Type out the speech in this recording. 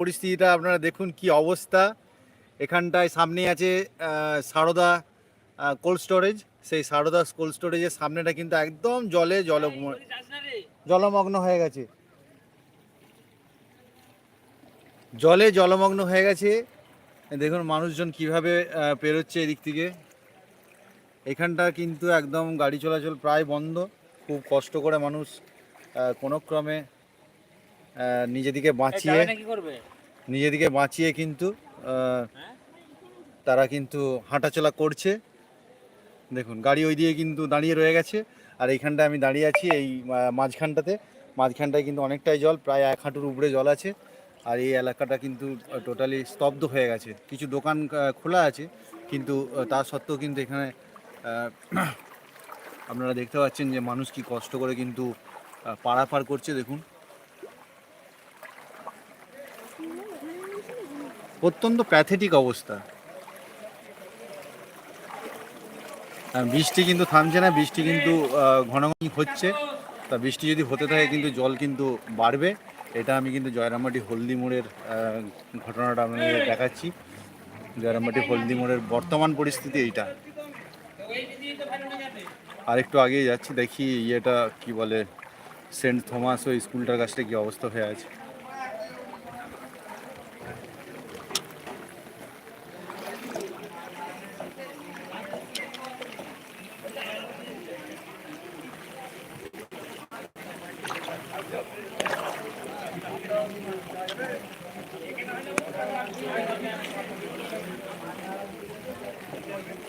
পরিস্থিতিটা আপনারা দেখুন কি অবস্থা। এখানটায় সামনে আছে সারদা কোল্ড স্টোরেজ সেই সারদা কোল্ড স্টোরেজের সামনেটা কিন্তু একদম জলে জল জলমগ্ন হয়ে গেছে। জলে জলমগ্ন হয়ে গেছে। দেখুন মানুষজন কীভাবে পেরোচ্ছে এদিক থেকে। এখানটা কিন্তু একদম গাড়ি চলাচল প্রায় বন্ধ। খুব কষ্ট করে মানুষ কোনো ক্রমে নিজেদিকে বাঁচিয়ে নিজেদিকে বাঁচিয়ে কিন্তু তারা কিন্তু হাঁটাচলা করছে। দেখুন গাড়ি ওই দিয়ে কিন্তু দাঁড়িয়ে রয়ে গেছে। আর এইখানটায় আমি দাঁড়িয়ে আছি এই মাঝখানটাতে। মাঝখানটায় কিন্তু অনেকটাই জল প্রায় এক হাঁটুর উপরে জল আছে। আর এই এলাকাটা কিন্তু টোটালি স্তব্ধ হয়ে গেছে। কিছু দোকান খোলা আছে কিন্তু তা সত্ত্বেও কিন্তু এখানে আপনারা দেখতে পাচ্ছেন যে মানুষ কি কষ্ট করে কিন্তু পারাপার করছে দেখুন। অত্যন্ত প্যাথেটিক অবস্থা। বৃষ্টি কিন্তু থামছে না, বৃষ্টি কিন্তু ঘন ঘন হচ্ছে। তা বৃষ্টি যদি হতে থাকে কিন্তু জল কিন্তু বাড়বে। এটা আমি কিন্তু জয়রামবাটি হলদি মোড়ের ঘটনাটা আপনাদের দেখাচ্ছি। জয়রামবাটি হলদি মোড়ের বর্তমান পরিস্থিতি এইটা। আর একটু আগেই যাচ্ছি, দেখি ইয়েটা কি বলে, সেন্ট থমাস ওই স্কুলটার কাছটা কি অবস্থা হয়ে আছে। Yep.